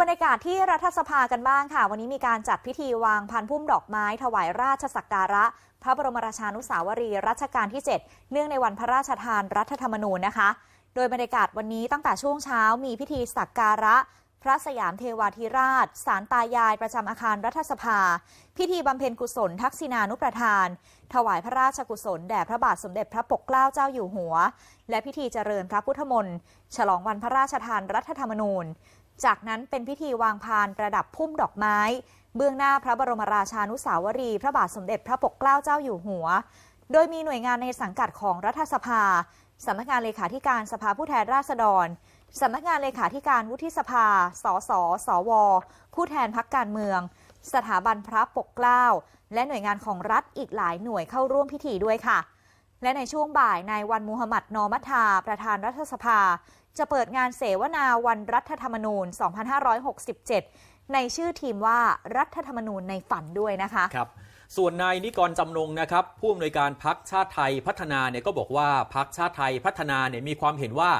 บรรยากาศที่รัฐสภากันบ้างค่ะ วันนี้มีการจัดพิธีวางพันพุ่มดอกไม้ ถวายราชสักการะ พระบรมราชานุสาวรีย์รัชกาลที่ 7 เนื่องในวันพระราชทานรัฐธรรมนูญนะคะ โดยบรรยากาศวันนี้ตั้งแต่ช่วงเช้ามีพิธีสักการะ พระสยามเทวาธิราช สารตายายประจำอาคารรัฐสภา พิธีบำเพ็ญกุศลทักษิณานุประทาน ถวายพระราชกุศลแด่พระบาทสมเด็จพระปกเกล้าเจ้าอยู่หัว และพิธีเจริญพระพุทธมนต์ฉลองวันพระราชทานรัฐธรรมนูญ จากนั้นเป็นพิธีวางพานประดับพุ่มดอกไม้ เบื้องหน้าพระบรมราชานุสาวรี พระบาทสมเด็จพระปกเกล้าเจ้าอยู่หัว โดยมีหน่วยงานในสังกัดของรัฐสภาสำนักงานเลขาธิการสภาผู้แทนราษฎร สำนักงานเลขาธิการวุฒิสภา สส สว ผู้แทนพักการเมือง สถาบันพระปกเกล้า และหน่วยงานของรัฐอีกหลายหน่วยเข้าร่วมพิธีด้วยค่ะ และในช่วงบ่ายนายวันมูฮัมหมัดนอมัทา ประธานรัฐสภา จะเปิดงานเสวนาวันรัฐธรรมนูญ 2567 ในชื่อทีมว่ารัฐธรรมนูญในฝันด้วยนะคะครับส่วนนายนิกรจำนงนะครับผู้อำนวยการพักชาติไทยพัฒนาเนี่ยก็บอกว่าพักชาติไทยพัฒนาเนี่ยมีความเห็นว่า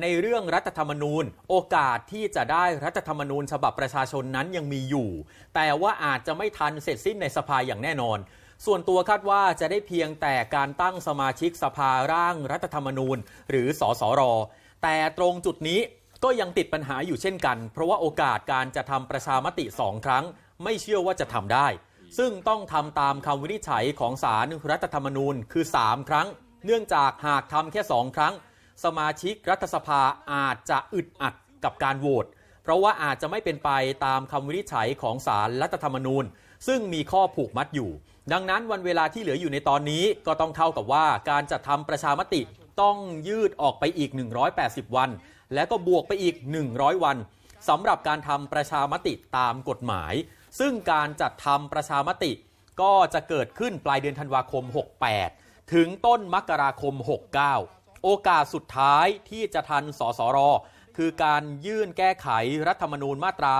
ในเรื่องรัฐธรรมนูญ โอกาสที่จะได้รัฐธรรมนูญ ฉบับประชาชนนั้นยังมีอยู่ แต่ว่าอาจจะไม่ทันเสร็จสิ้นในสภาอย่างแน่นอน ส่วนตัวคาดว่าจะได้เพียงแต่การตั้งสมาชิกสภาร่างรัฐธรรมนูญ หรือสสรแต่ตรงจุดนี้ก็ยังติดปัญหาอยู่เช่นกัน เพราะว่าโอกาสการจะทำประชามติสองครั้ง ไม่เชื่อว่าจะทำได้ ซึ่งต้องทำตามคำวินิจฉัยของศาลรัฐธรรมนูญคือ 3 ครั้ง เนื่องจากหากทำแค่ 2 ครั้ง สมาชิกรัฐสภาอาจจะอึดอัดกับการโหวตเพราะว่าอาจจะไม่เป็นไปตามคำวินิจฉัยของศาลรัฐธรรมนูญ ซึ่งมีข้อผูกมัดอยู่ ดังนั้นวันเวลาที่เหลืออยู่ในตอนนี้ก็ต้องเท่ากับว่าการจัดทำประชามติต้องยืดออกไปอีก 180 วัน และก็บวกไปอีก 100 วันสำหรับการทำประชามติตามกฎหมาย ซึ่งการจัดทำประชามติ ก็จะเกิดขึ้นปลายเดือนธันวาคม 68 ถึงต้นมกราคม 69 โอกาสสุดท้ายที่จะทันสสร คือการยื่นแก้ไขรัฐธรรมนูญมาตรา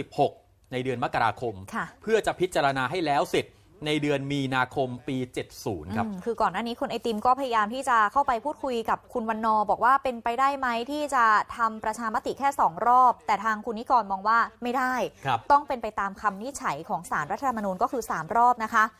256 ในเดือนมกราคมค่ะเพื่อจะพิจารณาให้แล้วเสร็จในเดือนมีนาคมปี 70 ครับอืมคือก่อนหน้านี้คุณไอติมก็พยายามที่จะเข้าไปพูดคุยกับคุณวันนอร์บอกว่าเป็นไปได้ไหมที่จะทำประชามติแค่ 2 รอบ แต่ทางคุณนิกรมองว่าไม่ได้ครับต้องเป็นไปตามคำวินิจฉัยของสารรัฐธรรมนูญก็คือ 3 รอบนะคะ